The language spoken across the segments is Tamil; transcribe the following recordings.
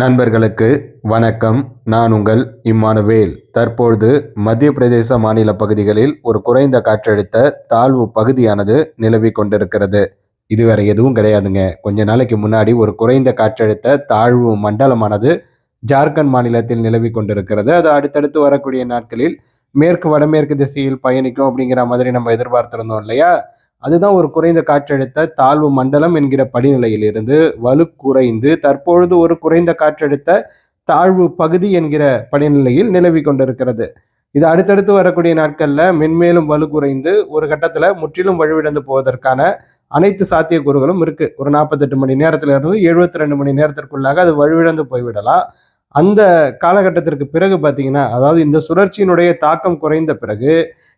நண்பர்களுக்கு வணக்கம். நான் உங்கள் இம்மானுவேல். தற்பொழுது மத்திய பிரதேச மாநில பகுதிகளில் ஒரு குறைந்த காற்றழுத்த தாழ்வு பகுதியானது நிலவி கொண்டிருக்கிறது. இதுவரை எதுவும் கிடையாதுங்க. கொஞ்ச நாளைக்கு முன்னாடி ஒரு குறைந்த காற்றழுத்த தாழ்வு மண்டலமானது ஜார்க்கண்ட் மாநிலத்தில் நிலவி கொண்டிருக்கிறது. அது அடுத்தடுத்து வரக்கூடிய நாட்களில் மேற்கு வடமேற்கு திசையில் பயணிக்கும் அப்படிங்கிற மாதிரி நம்ம எதிர்பார்த்திருந்தோம் இல்லையா? அதுதான் ஒரு குறைந்த காற்றழுத்த தாழ்வு மண்டலம் என்கிற படிநிலையிலிருந்து வலு குறைந்து தற்பொழுது ஒரு குறைந்த காற்றழுத்த தாழ்வு பகுதி என்கிற படிநிலையில் நிலவி கொண்டிருக்கிறது. இது அடுத்தடுத்து வரக்கூடிய நாட்கள்ல மென்மேலும் வலு குறைந்து ஒரு கட்டத்துல முற்றிலும் வலுவிழந்து போவதற்கான அனைத்து சாத்தியக்கூறுகளும் இருக்கு. ஒரு நாற்பத்தெட்டு மணி நேரத்துல இருந்து எழுபத்தி ரெண்டு மணி நேரத்திற்குள்ளாக அது வலுவிழந்து போய்விடலாம். அந்த காலகட்டத்திற்கு பிறகு பார்த்தீங்கன்னா அதாவது இந்த சுழற்சியினுடைய தாக்கம் குறைந்த பிறகு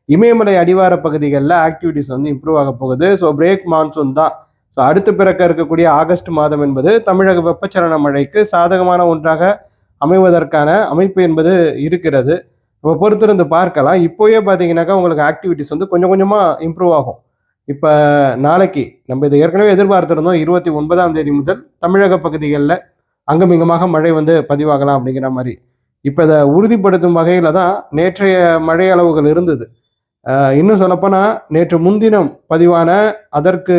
இமயமலை அடிவார பகுதிகளில் ஆக்டிவிட்டிஸ் வந்து இம்ப்ரூவ் ஆக போகுது. ஸோ பிரேக் மான்சூன் தான். ஸோ அடுத்து பிறக்க இருக்கக்கூடிய ஆகஸ்ட் மாதம் என்பது தமிழக வெப்பச்சலன மழைக்கு சாதகமான ஒன்றாக அமைவதற்கான அமைப்பு என்பது இருக்கிறது. நம்ம பொறுத்திருந்து பார்க்கலாம். இப்போயே பார்த்தீங்கன்னாக்கா உங்களுக்கு ஆக்டிவிட்டிஸ் வந்து கொஞ்சம் கொஞ்சமாக இம்ப்ரூவ் ஆகும். இப்போ நாளைக்கு நம்ம இதை ஏற்கனவே எதிர்பார்த்துருந்தோம். இருபத்தி ஒன்பதாம் தேதி முதல் தமிழக பகுதிகளில் அங்கமிங்கமாக மழை வந்து பதிவாகலாம் அப்படிங்கிற மாதிரி. இப்போ இதை உறுதிப்படுத்தும் வகையில் தான் நேற்றைய மழை அளவுகள் இருந்தது. இன்னும் சொல்லப்போனால் நேற்று முன்தினம் பதிவான அதற்கு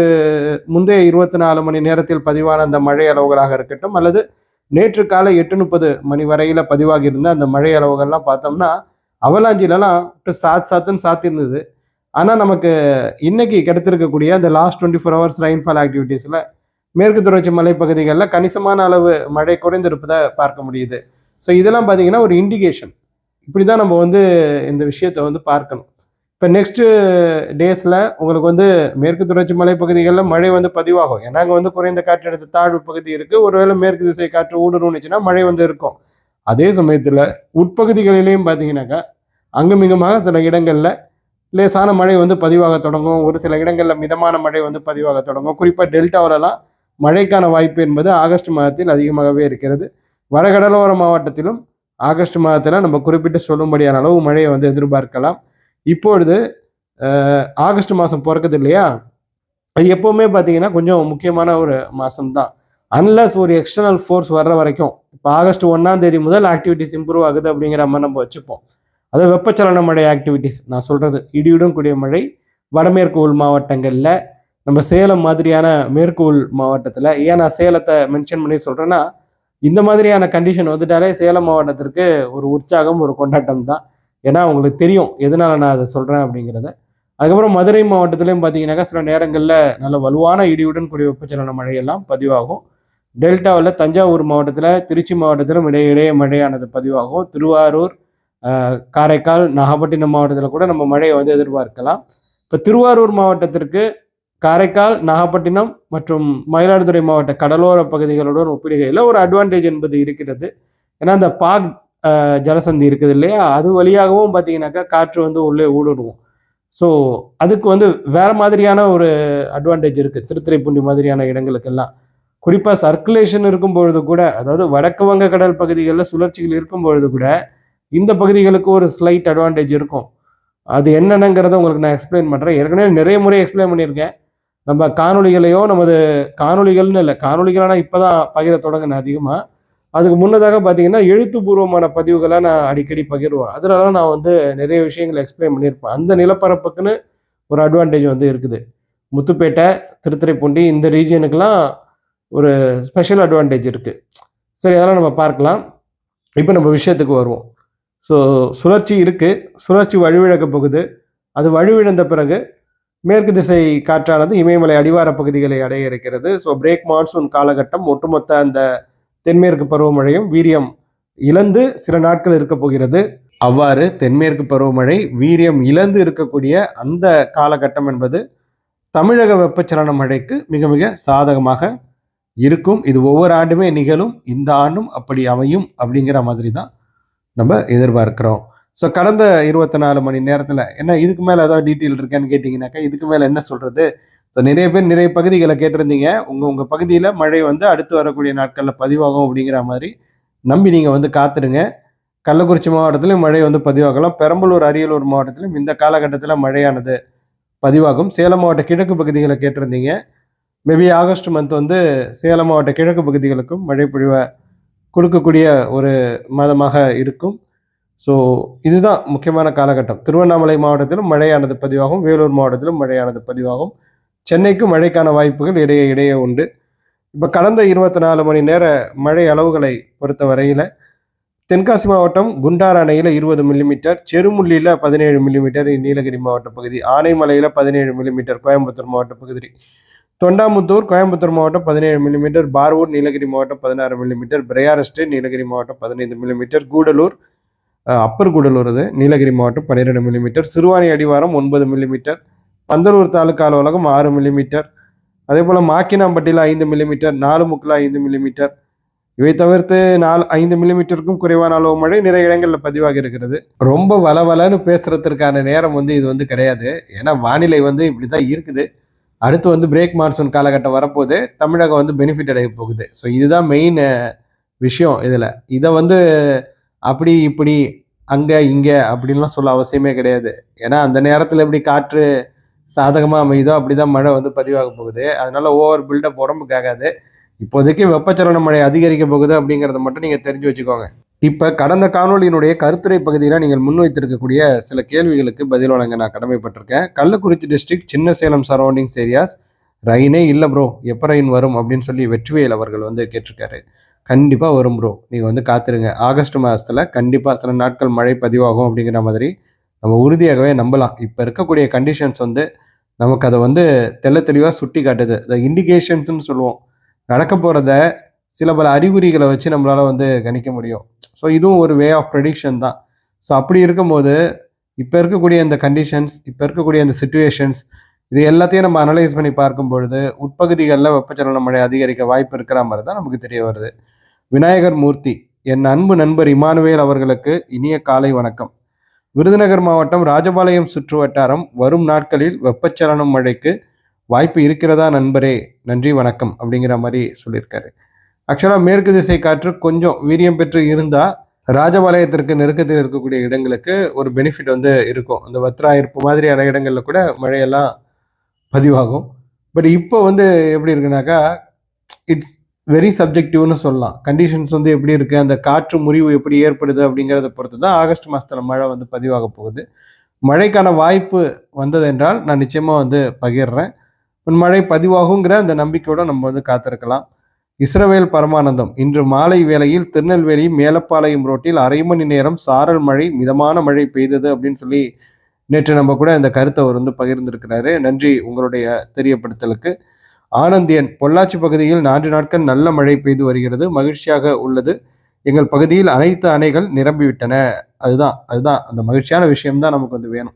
முந்தைய இருபத்தி நாலு மணி நேரத்தில் பதிவான அந்த மழை அளவுகளாக இருக்கட்டும் அல்லது நேற்று காலை எட்டு முப்பது மணி வரையில் பதிவாகி இருந்த அந்த மழை அளவுகள்லாம் பார்த்தோம்னா அவலாஞ்சிலலாம் சாத் சாத்துன்னு சாத்திருந்தது. ஆனால் நமக்கு இன்னைக்கு கிடைத்திருக்கக்கூடிய அந்த last twenty four hours rainfall ஆக்டிவிட்டீஸில் மேற்கு தொடர்ச்சி மலைப்பகுதிகளில் கணிசமான அளவு மழை குறைந்திருப்பதை பார்க்க முடியுது. ஸோ இதெல்லாம் பார்த்தீங்கன்னா ஒரு இண்டிகேஷன் இப்படி தான் நம்ம வந்து இந்த விஷயத்தை வந்து பார்க்கணும். இப்போ நெக்ஸ்ட்டு டேஸில் உங்களுக்கு வந்து மேற்கு தொடர்ச்சி மலைப்பகுதிகளில் மழை வந்து பதிவாகும். ஏன்னா அங்கே வந்து குறைந்த காற்றழுத்த தாழ்வு பகுதி இருக்குது ஒருவேளை மேற்கு திசை காற்று ஊடுருவுனுச்சுன்னா மழை வந்து இருக்கும். அதே சமயத்தில் உட்பகுதிகளிலையும் பார்த்தீங்கன்னாக்கா அங்குமிங்குமாக சில இடங்களில் லேசான மழை வந்து பதிவாக தொடங்கும். ஒரு சில இடங்களில் மிதமான மழை வந்து பதிவாக தொடங்கும். குறிப்பாக டெல்டாவிலலாம் மழைக்கான வாய்ப்பு என்பது ஆகஸ்ட் மாதத்தில் அதிகமாகவே இருக்கிறது. வடகடலோர மாவட்டத்திலும் ஆகஸ்ட் மாதத்தில் நம்ம குறிப்பிட்டு சொல்லும்படியான அளவு மழையை வந்து எதிர்பார்க்கலாம். இப்பொழுது ஆகஸ்ட் மாதம் பிறக்குது இல்லையா? அது எப்போவுமே பார்த்தீங்கன்னா கொஞ்சம் முக்கியமான ஒரு மாதம் தான் அன்லஸ் ஒரு எக்ஸ்டர்னல் ஃபோர்ஸ் வர்ற வரைக்கும் இப்போ ஆகஸ்ட் ஒன்றாம் தேதி முதல் ஆக்டிவிட்டிஸ் இம்ப்ரூவ் ஆகுது அப்படிங்கிற மாதிரி நம்ம வச்சுப்போம். அது வெப்பச்சலன மழை ஆக்டிவிட்டிஸ் நான் சொல்கிறது இடியுடன் கூடிய மழை வடமேற்கு உள் மாவட்டங்களில் நம்ம சேலம் மாதிரியான மேற்கு உள் மாவட்டத்தில் ஏன் நான் சேலத்தை மென்ஷன் பண்ணி சொல்கிறேன்னா இந்த மாதிரியான கண்டிஷன் வந்துட்டாலே சேலம் மாவட்டத்திற்கு ஒரு உற்சாகம் ஒரு கொண்டாட்டம் தான் ஏன்னா உங்களுக்கு தெரியும் எதனால நான் அதை சொல்கிறேன் அப்படிங்கிறத. அதுக்கப்புறம் மதுரை மாவட்டத்திலையும் பார்த்தீங்கன்னாக்கா சில நேரங்களில் நல்ல வலுவான இடியுடன் கூடிய வெப்பச்சலன மழையெல்லாம் பதிவாகும். டெல்டாவில் தஞ்சாவூர் மாவட்டத்தில் திருச்சி மாவட்டத்திலும் இடையிடையே மழையானது பதிவாகும். திருவாரூர் காரைக்கால் நாகப்பட்டினம் மாவட்டத்தில் கூட நம்ம மழையை வந்து எதிர்பார்க்கலாம். இப்போ திருவாரூர் மாவட்டத்திற்கு காரைக்கால் நாகப்பட்டினம் மற்றும் மயிலாடுதுறை மாவட்ட கடலோர பகுதிகளுடன் ஒப்பிடுகையில் ஒரு அட்வான்டேஜ் என்பது இருக்கிறது. ஏன்னா அந்த பாக் ஜலசந்தி இருக்குது இல்லையா? அது வழியாகவும் பார்த்தீங்கன்னாக்கா காற்று வந்து உள்ளே ஊடுருவோம். ஸோ அதுக்கு வந்து வேறு மாதிரியான ஒரு அட்வான்டேஜ் இருக்குது திருத்துறைப்பூண்டி மாதிரியான இடங்களுக்கெல்லாம். குறிப்பாக சர்க்குலேஷன் இருக்கும் பொழுது கூட அதாவது வடக்கு வங்க கடல் பகுதிகளில் சுழற்சிகள் இருக்கும் பொழுது கூட இந்த பகுதிகளுக்கு ஒரு ஸ்லைட் அட்வான்டேஜ் இருக்கும். அது என்னென்னங்கிறத உங்களுக்கு நான் எக்ஸ்பிளைன் பண்ணுறேன் ஏற்கனவே நிறைய முறை எக்ஸ்பிளைன் பண்ணியிருக்கேன். நம்ம காணொளிகளையோ நமது காணொளிகள்னு இல்லை காணொளிகளான இப்போ தான் பகிர தொடங்கினேன் அதிகமாக அதுக்கு முன்னதாக பார்த்தீங்கன்னா எழுத்துப்பூர்வமான பதிவுகளாக நான் அடிக்கடி பகிர்வேன். அதனால நான் வந்து நிறைய விஷயங்களை எக்ஸ்பிளைன் பண்ணியிருப்பேன். அந்த நிலப்பரப்புக்குன்னு ஒரு அட்வான்டேஜ் வந்து இருக்குது. முத்துப்பேட்டை திருத்துறைப்பூண்டி இந்த ரீஜியனுக்கெல்லாம் ஒரு ஸ்பெஷல் அட்வான்டேஜ் இருக்குது சரி அதெல்லாம் நம்ம பார்க்கலாம். இப்போ நம்ம விஷயத்துக்கு வருவோம். ஸோ சுழற்சி இருக்குது சுழற்சி வழிவிழக்க போகுது. அது வழிவிழந்த பிறகு மேற்கு திசை காற்றானது இமயமலை அடிவார பகுதிகளை அடைய இருக்கிறது. ஸோ பிரேக் மான்சூன் காலகட்டம் ஒட்டுமொத்த அந்த தென்மேற்கு பருவமழையும் வீரியம் இழந்து சில நாட்கள் இருக்க போகிறது. அவ்வாறு தென்மேற்கு பருவமழை வீரியம் இழந்து இருக்கக்கூடிய அந்த காலகட்டம் என்பது தமிழக வெப்பச்சலன மழைக்கு மிக மிக சாதகமாக இருக்கும். இது ஒவ்வொரு ஆண்டுமே நிகழும். இந்த ஆண்டும் அப்படி அமையும் அப்படிங்கிற மாதிரி தான் நம்ம எதிர்பார்க்கிறோம். ஸோ கடந்த இருபத்தி நாலு மணி நேரத்தில் என்ன இதுக்கு மேலே ஏதாவது டீட்டெயில் இருக்கேன்னு கேட்டிங்கனாக்கா இதுக்கு மேலே என்ன சொல்கிறது ஸோ நிறைய பேர் நிறைய பகுதிகளை கேட்டிருந்தீங்க. உங்கள் உங்கள் பகுதியில் மழை வந்து அடுத்து வரக்கூடிய நாட்களில் பதிவாகும் அப்படிங்கிற மாதிரி நம்பி நீங்கள் வந்து காத்துருங்க. கள்ளக்குறிச்சி மாவட்டத்திலும் மழை வந்து பதிவாகலாம். பெரம்பலூர் அரியலூர் மாவட்டத்திலும் இந்த காலகட்டத்தில் மழையானது பதிவாகும். சேலம் மாவட்ட கிழக்கு பகுதிகளை கேட்டிருந்தீங்க. மேபி ஆகஸ்ட் மந்த் வந்து சேலம் மாவட்ட கிழக்கு பகுதிகளுக்கும் மழை பொழிவை கொடுக்கக்கூடிய ஒரு மாதமாக இருக்கும். ஸோ இதுதான் முக்கியமான காலகட்டம். திருவண்ணாமலை மாவட்டத்திலும் மழையானது பதிவாகும். வேலூர் மாவட்டத்திலும் மழையானது பதிவாகும். சென்னைக்கும் மழைக்கான வாய்ப்புகள் இடையே இடையே உண்டு. இப்போ கடந்த இருபத்தி நாலு மணி நேர மழை அளவுகளை பொறுத்த வரையில் தென்காசி மாவட்டம் குண்டார் அணையில் இருபது மில்லிமீட்டர் செருமுள்ளியில் பதினேழு மில்லிமீட்டர் நீலகிரி மாவட்ட பகுதி ஆனைமலையில் பதினேழு மில்லிமீட்டர் கோயம்புத்தூர் மாவட்ட பகுதி. தொண்டாமுத்தூர் கோயம்புத்தூர் மாவட்டம் பதினேழு மில்லிமீட்டர் பார்வூர் நீலகிரி மாவட்டம் பதினாறு மில்லிமீட்டர் பிரயாரஸ்ட் நீலகிரி மாவட்டம் பதினைந்து மில்லிமீட்டர் கூடலூர் அப்பர் கூடலூர் இது நீலகிரி மாவட்டம் பன்னிரெண்டு மில்லிமீட்டர் சிறுவாணி அடிவாரம் ஒன்பது மில்லிமீட்டர் பந்தலூர் தாலுக்கா அலுவலகம் ஆறு மில்லிமீட்டர் அதே போல் மாக்கினாம்பட்டியில் ஐந்து மில்லிமீட்டர் நாலுமுக்கில் ஐந்து மில்லிமீட்டர் இவை தவிர்த்து நாலு ஐந்து மில்லிமீட்டருக்கும் குறைவான அளவு மழை நிறைய இடங்களில் பதிவாகி இருக்கிறது. ரொம்ப வளவலன்னு பேசுறதுக்கான நேரம் வந்து இது வந்து கிடையாது. ஏன்னா வானிலை வந்து இப்படி தான் இருக்குது. அடுத்து வந்து பிரேக் மான்சூன் காலகட்டம் வரப்போது தமிழகம் வந்து பெனிஃபிட் அடைய போகுது. ஸோ இதுதான் மெயின் விஷயம் இதில். இதை வந்து அப்படி இப்படி அங்கே இங்கே அப்படின்லாம் சொல்ல அவசியமே கிடையாது. ஏன்னா அந்த நேரத்தில் எப்படி காற்று சாதகமாக அமையுதோ அப்படி தான் மழை வந்து பதிவாக போகுது. அதனால ஓவர் பில்டப் உடம்புக்கு ஆகாது இப்போதைக்கு வெப்பச்சலன மழை அதிகரிக்க போகுது அப்படிங்கிறத மட்டும் நீங்கள் தெரிஞ்சு வச்சுக்கோங்க. இப்போ கடந்த காணொளியினுடைய கருத்துரை பகுதியில் நீங்கள் முன்வைத்திருக்கக்கூடிய சில கேள்விகளுக்கு பதில் வழங்க நான் கடமைப்பட்டிருக்கேன். கள்ளக்குறிச்சி டிஸ்ட்ரிக்ட் சின்ன சேலம் சரௌண்டிங்ஸ் ஏரியாஸ் ரயினே இல்லை ப்ரோ எப்போ ரயின் வரும் அப்படின்னு சொல்லி வெற்றிவேல் அவர்கள் வந்து கேட்டிருக்காரு. கண்டிப்பாக வரும் ப்ரோ நீங்கள் வந்து காத்திருங்க. ஆகஸ்ட் மாதத்தில் கண்டிப்பாக சில நாட்கள் மழை பதிவாகும் அப்படிங்கிற மாதிரி நம்ம உறுதியாகவே நம்பலாம். இப்போ இருக்கக்கூடிய கண்டிஷன்ஸ் வந்து நமக்கு அதை வந்து தெள்ள தெளிவாக சுட்டி காட்டுது. இந்த இண்டிகேஷன்ஸ்னு சொல்லுவோம். நடக்க போகிறத சில பல அறிகுறிகளை வச்சு நம்மளால் வந்து கணிக்க முடியும். ஸோ இதுவும் ஒரு வே ஆஃப் ப்ரெடிக்ஷன் தான். ஸோ அப்படி இருக்கும்போது இப்போ இருக்கக்கூடிய இந்த கண்டிஷன்ஸ் இப்போ இருக்கக்கூடிய இந்த சுச்சுவேஷன்ஸ் இது எல்லாத்தையும் நம்ம அனலைஸ் பண்ணி பார்க்கும் பொழுது உட்பகுதிகளில் வெப்பச்சலன மழை அதிகரிக்க வாய்ப்பு இருக்கிற மாதிரி தான் நமக்கு தெரிய வருது. விநாயகர் மூர்த்தி என் அன்பு நண்பர் இமானுவேல் அவர்களுக்கு இனிய காலை வணக்கம். விருதுநகர் மாவட்டம் ராஜபாளையம் சுற்று வட்டாரம் வரும் நாட்களில் வெப்பச்சலனம் மழைக்கு வாய்ப்பு இருக்கிறதா நண்பரே? நன்றி வணக்கம் அப்படிங்கிற மாதிரி சொல்லியிருக்காரு. ஆக்சுவலாக மேற்கு திசை காற்று கொஞ்சம் வீரியம் பெற்று இருந்தால் ராஜபாளையத்திற்கு நெருக்கத்தில் இருக்கக்கூடிய இடங்களுக்கு ஒரு பெனிஃபிட் வந்து இருக்கும். அந்த வத்ராயிருப்பு மாதிரியான இடங்களில் கூட மழையெல்லாம் பதிவாகும். பட் இப்போ வந்து எப்படி இருக்குனாக்கா இட்ஸ் வெரி சப்ஜெக்டிவ்னு சொல்லலாம். கண்டிஷன்ஸ் வந்து எப்படி இருக்குது அந்த காற்று முறிவு எப்படி ஏற்படுது அப்படிங்கிறத பொறுத்து தான் ஆகஸ்ட் மாதத்தில் மழை வந்து பதிவாக போகுது. மழைக்கான வாய்ப்பு வந்ததென்றால் நான் நிச்சயமாக வந்து பகிர்றேன். மழை பதிவாகுங்கிற அந்த நம்பிக்கையோடு நம்ம வந்து காத்திருக்கலாம். இஸ்ரவேல் பரமானந்தம் இன்று மாலை வேளையில் திருநெல்வேலி மேலப்பாளையம் ரோட்டில் அரை மணி நேரம் சாரல் மழை மிதமான மழை பெய்தது அப்படின்னு சொல்லி நேற்று நம்ம கூட இந்த கருத்தை அவர் வந்து பகிர்ந்திருக்கிறாரு. நன்றி உங்களுடைய தெரியப்படுத்தலுக்கு. ஆனந்தியன் பொள்ளாச்சி பகுதியில் நான்கு நாட்கள் நல்ல மழை பெய்து வருகிறது. மகிழ்ச்சியாக உள்ளது. எங்கள் பகுதியில் அனைத்து அணைகள் நிரம்பிவிட்டன. அதுதான் அதுதான். அந்த மகிழ்ச்சியான விஷயம்தான் நமக்கு வந்து வேணும்.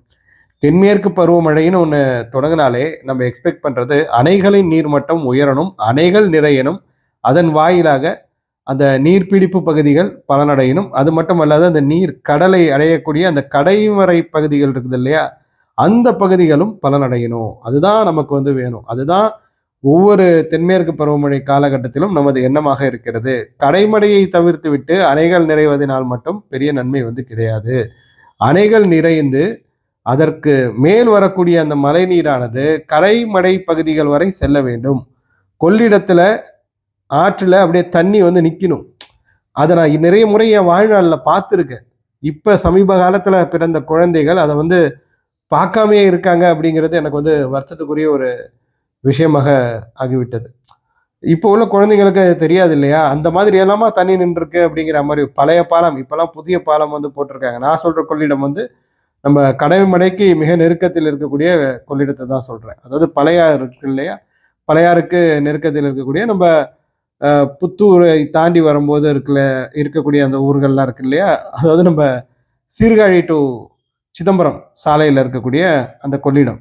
தென்மேற்கு பருவமழைன்னு ஒன்று தொடங்கினாலே நம்ம எக்ஸ்பெக்ட் பண்ணுறது அணைகளின் நீர்மட்டம் உயரணும் அணைகள் நிறையணும். அதன் வாயிலாக அந்த நீர்பிடிப்பு பகுதிகள் பலனடையணும். அது மட்டும் அல்லாது அந்த நீர் கடலை அடையக்கூடிய அந்த கடைமறை பகுதிகள் இருக்குது இல்லையா? அந்த பகுதிகளும் பலனடையணும். அதுதான் நமக்கு வந்து வேணும். அதுதான் ஒவ்வொரு தென்மேற்கு பருவமழை காலகட்டத்திலும் நமது எண்ணமாக இருக்கிறது. கடைமடையை தவிர்த்து விட்டு அணைகள் நிறைவதனால் மட்டும் பெரிய நன்மை வந்து கிடையாது. அணைகள் நிறைந்து அதற்கு மேல் வரக்கூடிய அந்த மழை நீரானது கரைமடை பகுதிகள் வரை செல்ல வேண்டும். கொள்ளிடத்துல ஆற்றுல அப்படியே தண்ணி வந்து நிற்கணும் அதை நான் நிறைய முறை என் வாழ்நாளில் பார்த்துருக்கேன். இப்போ சமீப காலத்தில் பிறந்த குழந்தைகள் அதை வந்து பார்க்காமையே இருக்காங்க அப்படிங்கிறது எனக்கு வந்து வருத்தத்துக்குரிய ஒரு விஷயமாக ஆகிவிட்டது. இப்போ உள்ள குழந்தைங்களுக்கு அது தெரியாது இல்லையா? அந்த மாதிரி எல்லாமா தண்ணி நின்றுருக்கு அப்படிங்கிற மாதிரி பழைய பாலம் இப்போல்லாம் புதிய பாலம் வந்து போட்டிருக்காங்க. நான் சொல்கிற கொள்ளிடம் வந்து நம்ம கடைமடைக்கு மிக நெருக்கத்தில் இருக்கக்கூடிய கொள்ளிடத்தை தான் சொல்கிறேன் அதாவது பழையாறு இருக்கு இல்லையா? பழையாருக்கு நெருக்கத்தில் இருக்கக்கூடிய நம்ம புத்தூரை தாண்டி வரும்போது இருக்கல இருக்கக்கூடிய அந்த ஊர்கள்லாம் இருக்கு இல்லையா? அதாவது நம்ம சீர்காழி டு சிதம்பரம் சாலையில் இருக்கக்கூடிய அந்த கொள்ளிடம்.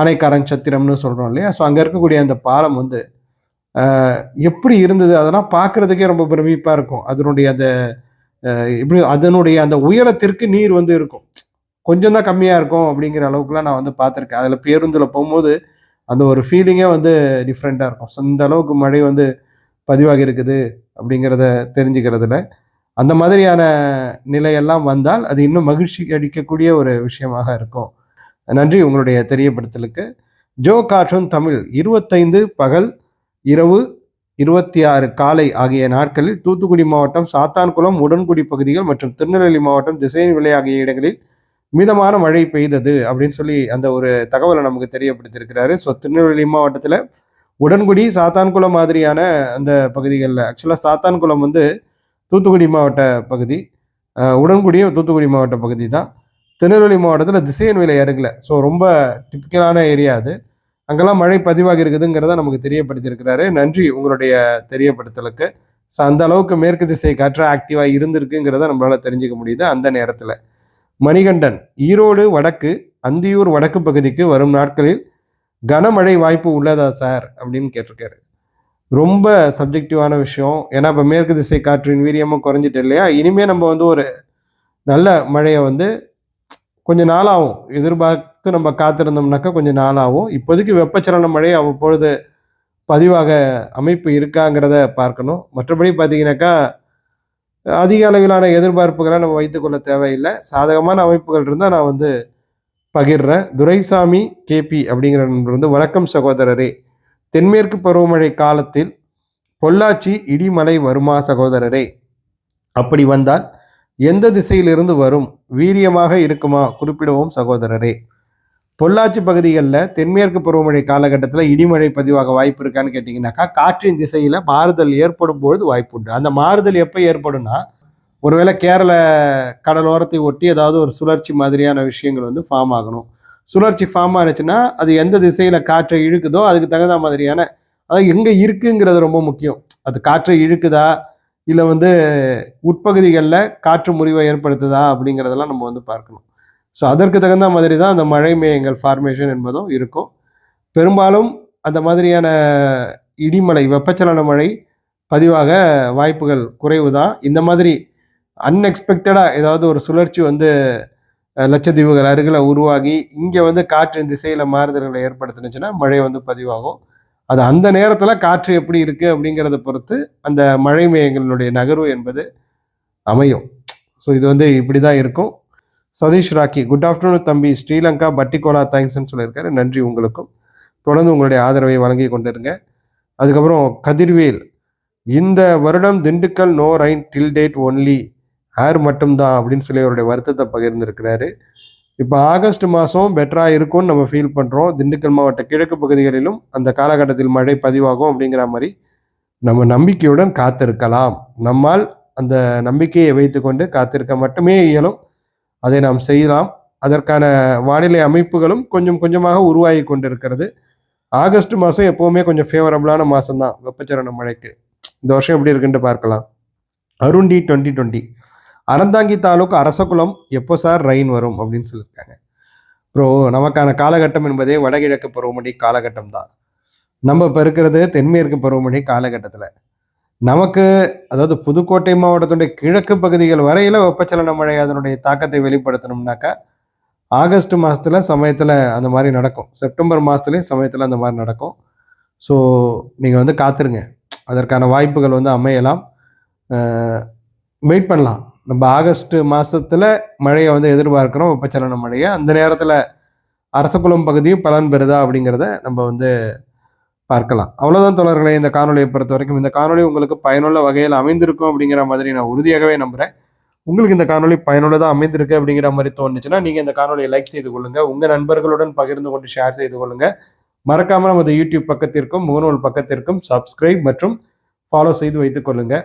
அணைக்காரன் சத்திரம்னு சொல்கிறோம் இல்லையா? ஸோ அங்கே இருக்கக்கூடிய அந்த பாலம் வந்து எப்படி இருந்தது? அதெல்லாம் பார்க்கறதுக்கே ரொம்ப பிரமிப்பாக இருக்கும். அதனுடைய அந்த இப்படி எப்படி அதனுடைய அந்த உயரத்திற்கு நீர் வந்து இருக்கும். கொஞ்சம் தான் கம்மியாக இருக்கும் அப்படிங்கிற அளவுக்குலாம் நான் வந்து பார்த்துருக்கேன். அதில் பேருந்தில் போகும்போது அந்த ஒரு ஃபீலிங்கே வந்து டிஃப்ரெண்ட்டாக இருக்கும். ஸோ இந்த அளவுக்கு மழை வந்து பதிவாகி இருக்குது அப்படிங்கிறத தெரிஞ்சுக்கிறதுல. அந்த மாதிரியான நிலையெல்லாம் வந்தால் அது இன்னும் மகிழ்ச்சி அளிக்கக்கூடிய ஒரு விஷயமாக இருக்கும். நன்றி உங்களுடைய தெரியப்படுத்தலுக்கு. ஜோ கார்ட்டூன் தமிழ் இருபத்தைந்து பகல் இரவு இருபத்தி ஆறு காலை ஆகிய நாட்களில் தூத்துக்குடி மாவட்டம் சாத்தான்குளம் உடன்குடி பகுதிகள் மற்றும் திருநெல்வேலி மாவட்டம் திசையின் விலை ஆகிய இடங்களில் மிதமான மழை பெய்தது அப்படின்னு சொல்லி அந்த ஒரு தகவலை நமக்கு தெரியப்படுத்தியிருக்கிறாரு. ஸோ திருநெல்வேலி மாவட்டத்தில் உடன்குடி சாத்தான்குளம் மாதிரியான அந்த பகுதிகளில் ஆக்சுவலாக சாத்தான்குளம் வந்து தூத்துக்குடி மாவட்ட பகுதி உடன்குடியும் தூத்துக்குடி மாவட்ட பகுதி தான். திருநெல்வேலி மாவட்டத்தில் திசையன் விலை அருகில். ஸோ ரொம்ப டிப்பிக்கலான ஏரியா அது. அங்கெல்லாம் மழை பதிவாகி இருக்குதுங்கிறத நமக்கு தெரியப்படுத்தியிருக்கிறாரு. நன்றி உங்களுடைய தெரியப்படுத்தலுக்கு. ஸோ அந்த அளவுக்கு மேற்கு திசை காற்று ஆக்டிவாக இருந்திருக்குங்கிறத நம்மளால் தெரிஞ்சுக்க முடியுது அந்த நேரத்தில். மணிகண்டன் ஈரோடு வடக்கு அந்தியூர் வடக்கு பகுதிக்கு வரும் நாட்களில் கனமழை வாய்ப்பு உள்ளதா சார் அப்படின்னு கேட்டிருக்காரு. ரொம்ப சப்ஜெக்டிவான விஷயம். ஏன்னா இப்போ மேற்கு திசை காற்றின் வீரியமும் குறைஞ்சிட்டு இல்லையா? இனிமேல் நம்ம வந்து ஒரு நல்ல மழையை வந்து கொஞ்சம் நாளாகும் எதிர்பார்த்து நம்ம காத்திருந்தோம்னாக்கா கொஞ்சம் நாளாகும் இப்போதைக்கு வெப்பச்சலன மழை அவ்வப்பொழுது பதிவாக அமைப்பு இருக்காங்கிறத பார்க்கணும். மற்றபடி பார்த்தீங்கன்னாக்கா அதிக அளவிலான எதிர்பார்ப்புகளை நம்ம வைத்துக்கொள்ள தேவையில்லை. சாதகமான அமைப்புகள் இருந்தால் நான் வந்து பகிர்றேன். துரைசாமி கேபி அப்படிங்கிற நண்பர் வந்து வணக்கம் சகோதரரே. தென்மேற்கு பருவமழை காலத்தில் பொள்ளாச்சி இடிமலை வருமா சகோதரரே? அப்படி வந்தால் எந்த திசையிலிருந்து வரும் வீரியமாக இருக்குமா குறிப்பிடவும் சகோதரரே. பொள்ளாச்சி பகுதிகளில் தென்மேற்கு பருவமழை காலகட்டத்தில் இடிமழை பதிவாக வாய்ப்பு இருக்கான்னு கேட்டிங்கனாக்கா காற்றின் திசையில் மாறுதல் ஏற்படும் பொழுது வாய்ப்பு உண்டு அந்த மாறுதல் எப்போ ஏற்படும்னா ஒருவேளை கேரள கடலோரத்தை ஒட்டி ஏதாவது ஒரு சுழற்சி மாதிரியான விஷயங்கள் வந்து ஃபார்ம் ஆகணும். சுழற்சி ஃபார்ம் ஆனிச்சுன்னா அது எந்த திசையில் காற்றை இழுக்குதோ அதுக்கு தகுந்த மாதிரியான அதாவது எங்கே இருக்குங்கிறது ரொம்ப முக்கியம். அது காற்றை இழுக்குதா இல்லை வந்து உட்பகுதிகளில் காற்று முறிவை ஏற்படுத்துதா அப்படிங்கிறதெல்லாம் நம்ம வந்து பார்க்கணும். ஸோ அதற்கு தகுந்த மாதிரி தான் அந்த மழை மேயங்கள் ஃபார்மேஷன் என்பதும் இருக்கும். பெரும்பாலும் அந்த மாதிரியான இடிமலை வெப்பச்சலன மழை பதிவாக வாய்ப்புகள் குறைவு தான் இந்த மாதிரி அன்எக்ஸ்பெக்டடாக ஏதாவது ஒரு சுழற்சி வந்து லட்சத்தீவுகள் அருகில் உருவாகி இங்கே வந்து காற்றின் திசையில் மாறுதல்களை ஏற்படுத்துனுச்சுன்னா மழை வந்து பதிவாகும். அது அந்த நேரத்தில் காற்று எப்படி இருக்குது அப்படிங்கிறத பொறுத்து அந்த மழை மேகங்களுடைய நகர்வு என்பது அமையும். ஸோ இது வந்து இப்படி தான் இருக்கும். சதீஷ் ராக்கி குட் ஆஃப்டர்நூன் தம்பி. ஸ்ரீலங்கா பட்டிகோலா தேங்க்ஸ்ன்னு சொல்லியிருக்காரு. நன்றி உங்களுக்கும். தொடர்ந்து உங்களுடைய ஆதரவை வழங்கி கொண்டிருங்க. அதுக்கப்புறம் கதிர்வேல் இந்த வருடம் Dindigul no rain till date only air மட்டும்தான் அப்படின்னு சொல்லி அவருடைய வருத்தத்தை பகிர்ந்திருக்கிறாரு. இப்போ ஆகஸ்ட் மாதம் பெட்டராக இருக்கும்னு நம்ம ஃபீல் பண்ணுறோம் திண்டுக்கல் மாவட்ட கிழக்கு பகுதிகளிலும் அந்த காலகட்டத்தில் மழை பதிவாகும் அப்படிங்கிற மாதிரி நம்ம நம்பிக்கையுடன் காத்திருக்கலாம். நம்மால் அந்த நம்பிக்கையை வைத்துக்கொண்டு காத்திருக்க மட்டுமே இயலும். அதை நாம் செய்யலாம். அதற்கான வானிலை அமைப்புகளும் கொஞ்சம் கொஞ்சமாக உருவாகி கொண்டிருக்கிறது. ஆகஸ்ட் மாதம் எப்போவுமே கொஞ்சம் ஃபேவரபுளான மாதம் தான் வெப்பச்சலன மழைக்கு. இந்த வருஷம் எப்படி இருக்குன்ட்டு பார்க்கலாம். Arun T twenty twenty Aranthangi taluk Arasakulam எப்போ சார் ரெயின் வரும் அப்படின்னு சொல்லியிருக்காங்க. ப்ரோ நமக்கான காலகட்டம் என்பதே வடகிழக்கு பருவமழை காலகட்டம் தான். நம்ம இப்போ இருக்கிறது தென்மேற்கு பருவமழை காலகட்டத்தில். நமக்கு அதாவது புதுக்கோட்டை மாவட்டத்துடைய கிழக்கு பகுதிகள் வரையில் வெப்பச்சலன மழை அதனுடைய தாக்கத்தை வெளிப்படுத்தணும்னாக்கா ஆகஸ்ட் மாதத்தில் சமயத்தில் அந்த மாதிரி நடக்கும். செப்டம்பர் மாதத்துலேயும் சமயத்தில் அந்த மாதிரி நடக்கும். ஸோ நீங்கள் வந்து காத்துருங்க. அதற்கான வாய்ப்புகள் வந்து அமையலாம். வெயிட் பண்ணலாம். நம்ம ஆகஸ்ட் மாதத்தில் மழையை வந்து எதிர்பார்க்குறோம் வெப்பச்சலன மழையை. அந்த நேரத்தில் அரசகுளம் பகுதியும் பலன் பெறுதா அப்படிங்கிறத நம்ம வந்து பார்க்கலாம். அவ்வளோதான் தொடர்களை இந்த காணொலியை பொறுத்த வரைக்கும். இந்த காணொலி உங்களுக்கு பயனுள்ள வகையில் அமைந்திருக்கும் அப்படிங்கிற மாதிரி நான் உறுதியாகவே நம்புகிறேன் உங்களுக்கு இந்த காணொலி பயனுள்ளதாக அமைந்திருக்கு அப்படிங்கிற மாதிரி தோணுச்சுன்னா நீங்கள் இந்த காணொலியை லைக் செய்து கொள்ளுங்கள் உங்கள் நண்பர்களுடன் பகிர்ந்து கொண்டு ஷேர் செய்து கொள்ளுங்கள் மறக்காமல் நமது யூடியூப் பக்கத்திற்கும் முகநூல் பக்கத்திற்கும் சப்ஸ்கிரைப் மற்றும் ஃபாலோ செய்து வைத்துக் கொள்ளுங்கள்